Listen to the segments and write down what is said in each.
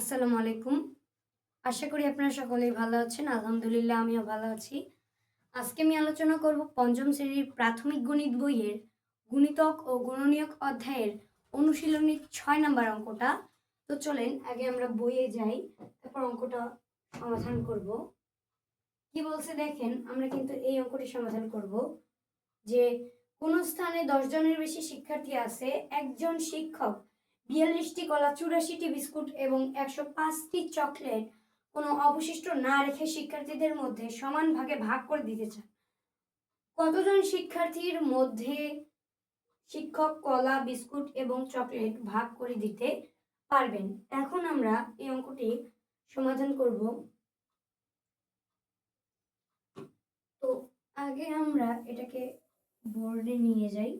আসসালামু আলাইকুম। আশা করি আপনারা সকলেই ভালো আছেন। আলহামদুলিল্লাহ, আমিও ভালো আছি। আজকে আমি আলোচনা করব পঞ্চম শ্রেণির প্রাথমিক গণিত বইয়ের গুণিতক ও গুণনীয়ক অধ্যায়ের অনুশীলনীর ছয় নাম্বার অঙ্কটা। তো চলেন, আগে আমরা বইয়ে যাই, তারপর অঙ্কটা সমাধান করব। কি বলছে দেখেন, আমরা কিন্তু এই অঙ্কটি সমাধান করব যে কোন স্থানে দশ জনের বেশি শিক্ষার্থী আছে, একজন শিক্ষক বিয়াল্লিশটি কলা, চুরাশিটি বিস্কুট এবং একশো পাঁচটি চকলেট কোনো অবশিষ্ট না রেখে শিক্ষার্থীদের মধ্যে সমান ভাগে ভাগ করে দিতে চান। কতজন শিক্ষার্থীর মধ্যে শিক্ষক কলা, বিস্কুট এবং চকলেট ভাগ করে দিতে পারবেন? এখন আমরা এই অঙ্কটি সমাধান করব। তো আগে আমরা এটাকে বোর্ডে নিয়ে যাই।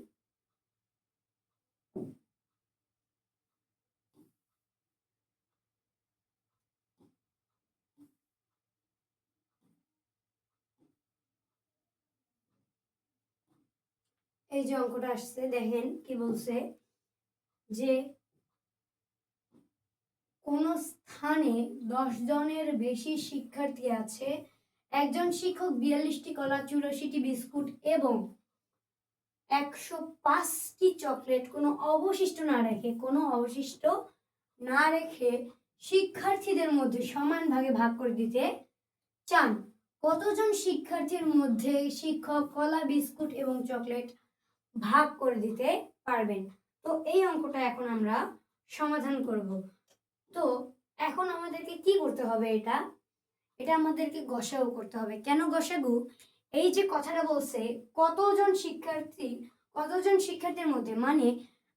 এই যে অঙ্কটা আসছে, দেখেন কি বলছে? যে কোন স্থানে দশ জনের বেশি শিক্ষার্থী আছে, একজন শিক্ষক বিয়াল্লিশটি কলা, চুরাশিটি বিস্কুট এবং একশো পাঁচটি চকলেট কোনো অবশিষ্ট না রেখে, কোনো অবশিষ্ট না রেখে শিক্ষার্থীদের মধ্যে সমান ভাগে ভাগ করে দিতে চান। কতজন শিক্ষার্থীর মধ্যে শিক্ষক কলা, বিস্কুট এবং চকলেট ভাগ করে দিতে পারবেন। তো এই অঙ্কটা এখন আমরা সমাধান করব। তো এখন আমাদেরকে কি করতে হবে এটা? এটা আমাদেরকে গসাগু করতে হবে। কেন গসাগু? এই যে কথাটা বলছে, কতজন শিক্ষার্থী, কতজন শিক্ষার্থীর মধ্যে মানে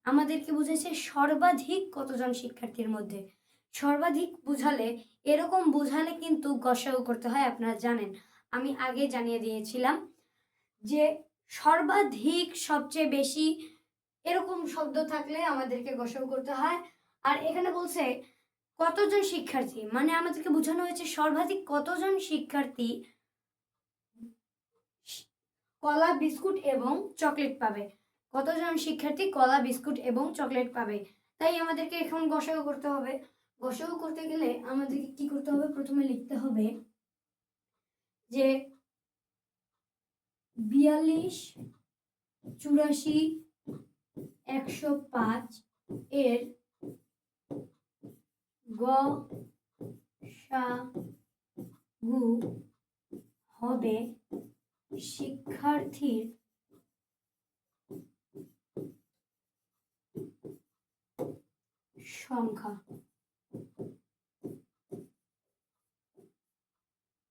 আমাদেরকে বুঝেছে সর্বাধিক কতজন শিক্ষার্থীর মধ্যে। সর্বাধিক বুঝালে, এরকম বুঝালে কিন্তু গসাগু করতে হয়, আপনারা জানেন। আমি আগে জানিয়ে দিয়েছিলাম যে সর্বাধিক সবচেয়ে বেশি এরকম শব্দ থাকলে আমাদেরকে গসাগু করতে হয়। আর এখানে বলছে, কতজন শিক্ষার্থী? মানে আমাদেরকে বোঝানো হয়েছে সর্বাধিক কতজন শিক্ষার্থী কলা, বিস্কুট এবং চকলেট পাবে। কতজন শিক্ষার্থী কলা, বিস্কুট এবং চকলেট পাবে? তাই আমাদেরকে এখন গসাগু করতে হবে। গসাগু করতে গেলে আমাদেরকে কি করতে হবে? প্রথমে লিখতে হবে যে বিয়াল্লিশ চুরাশি একশো পাঁচ এর গ সা গু হবে শিক্ষার্থীর সংখ্যা।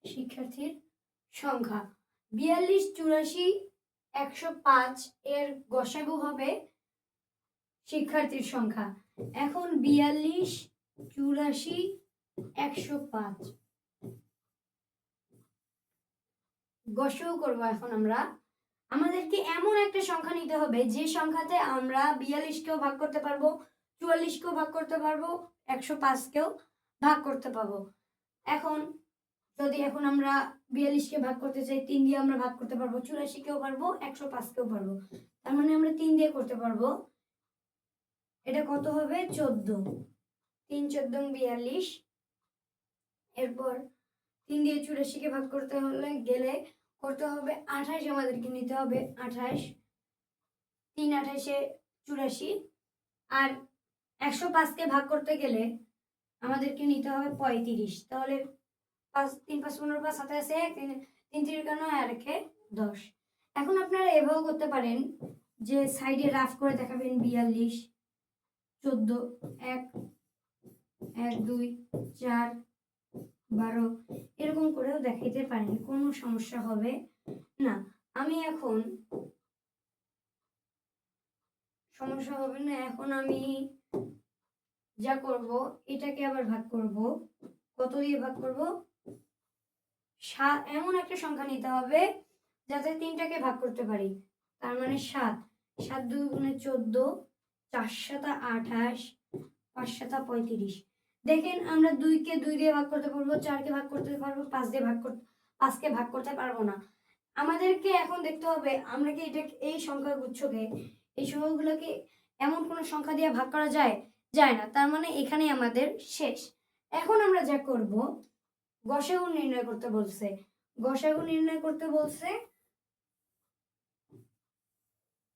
শিক্ষার্থীর সংখ্যা। বিয়াল্লিশ চুরাশি একশো পাঁচ এর গসাগু হবে শিক্ষার্থীর সংখ্যা। এখন বিয়াল্লিশ চুরাশি একশো পাঁচ। গসাগু করব এখন আমরা। আমাদেরকে এমন একটা সংখ্যা নিতে হবে, যে সংখ্যাতে আমরা বিয়াল্লিশকেও ভাগ করতে পারব, চুয়াল্লিশকেও ভাগ করতে পারব, একশো পাঁচকেও ভাগ করতে পারব। এখন, যদি এখন আমরা বিয়াল্লিশকে ভাগ করতে চাই, তিন দিয়ে আমরা ভাগ করতে পারব চুরাশিকেও পারব, একশো পাঁচকেও পারব। তার মানে আমরা তিন দিয়ে করতে পারব। এটা কত হবে? চোদ্দ। তিন, চোদ্দ বিয়াল্লিশ। এরপর তিন দিয়ে চুরাশিকে ভাগ করতে হলে গেলে করতে হবে আঠাশ, আমাদেরকে নিতে হবে আঠাশ। তিন আঠাশে চুরাশি। আর একশো পাঁচকে ভাগ করতে গেলে আমাদেরকে নিতে হবে পঁয়ত্রিশ। তাহলে পাঁচ, তিন পাঁচ, পনেরো, পাঁচ সাতাশে এক, তিন তিন তিরিকান্ন আর একে দশ। এখন আপনারা এভাবেও করতে পারেন যে সাইডে রাফ করে দেখাবেন বিয়াল্লিশ, চোদ্দ, এক এক, দুই, চার, বারো, এরকম করেও দেখাইতে পারেন, কোনো সমস্যা হবে না। আমি এখন সমস্যা হবে না, এখন আমি যা করব, এটাকে আবার ভাগ করব। কত দিয়ে ভাগ করব? এমন একটা সংখ্যা নিতে হবে যাতে তিনটাকে ভাগ করতে পারি। তার মানে সাত। সাত দুই গুণে চোদ্দ, চার সাতা আঠাশ, পাঁচ সাতা পঁয়ত্রিশ। দেখেন, আমরা দুইকে দুই দিয়ে ভাগ করতে পারব, চারকে ভাগ করতে পারব, পাঁচ দিয়ে ভাগ করতে পাঁচকে ভাগ করতে পারব না। আমাদেরকে এখন দেখতে হবে, আমরা কি এটা এই সংখ্যা গুচ্ছকে, এই সংখ্যাগুলোকে এমন কোনো সংখ্যা দিয়ে ভাগ করা যায়? যায় না। তার মানে এখানেই আমাদের শেষ। এখন আমরা যা করব গসাগু নির্ণয় করতে বলছে। গসাগু নির্ণয় করতে বলছে।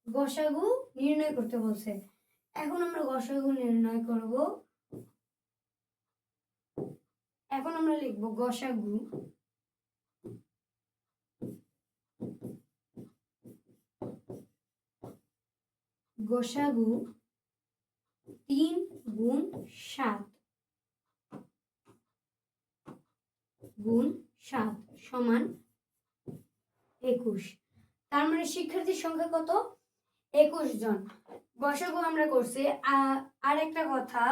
গসাগু নির্ণয় করতে বলছে। এখন আমরা গসাগু নির্ণয় করব। এখন আমরা লিখব গসাগু গসাগু তিন গুণ সাত সমান একুশ। তার মানে শিক্ষার্থীর সংখ্যা কত? একুশ জন। গসাগু আমরা করছি। আর একটা কথা,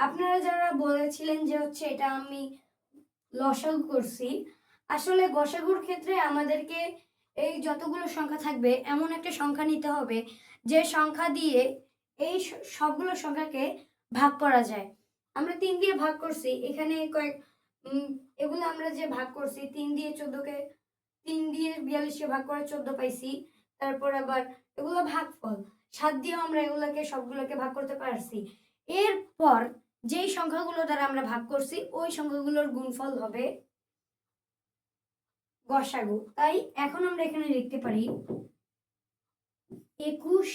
আপনারা যারা বলেছিলেন যে হচ্ছে এটা আমি লসাগু করছি, আসলে গসাগুর ক্ষেত্রে আমাদেরকে এই যতগুলো সংখ্যা থাকবে, এমন একটা সংখ্যা নিতে হবে, যে সংখ্যা দিয়ে এই সবগুলো সংখ্যাকে ভাগ করা যায়। আমরা তিন দিয়ে ভাগ করছি, এখানে কয়েক এগুলো আমরা যে ভাগ করছি, তিন দিয়ে চোদ্দকে, তিন দিয়ে বিয়াল্লিশকে ভাগ করে চোদ্দ পাইছি, তারপর আবার এগুলো ভাগফল। সাত দিয়েও আমরা এগুলোকে, সবগুলোকে ভাগ করতে পারছি। এরপর যেই সংখ্যাগুলো দ্বারা আমরা ভাগ করছি, ওই সংখ্যাগুলোর গুণফল হবে গসাগু। তাই এখন আমরা এখানে লিখতে পারি একুশ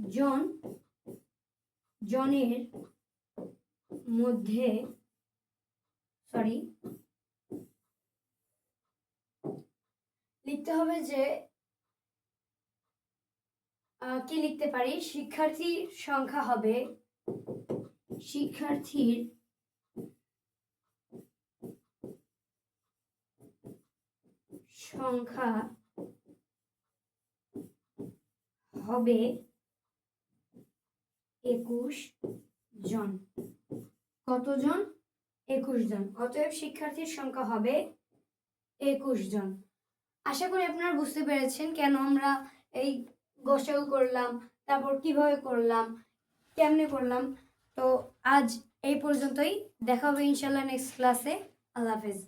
জন, জনের মধ্যে সরি লিখতে হবে যে কি লিখতে পারি? শিক্ষার্থীর সংখ্যা হবে, শিক্ষার্থীর সংখ্যা হবে একুশ জন। কতজন? একুশ জন। অতএব শিক্ষার্থীর সংখ্যা হবে একুশ জন। আশা করি আপনারা বুঝতে পেরেছেন কেন আমরা এই গোসেও করলাম, তারপর কীভাবে করলাম, কেমনে করলাম। তো আজ এই পর্যন্তই। দেখা হবে ইনশাল্লাহ নেক্সট ক্লাসে আল্লাহ হাফেজ।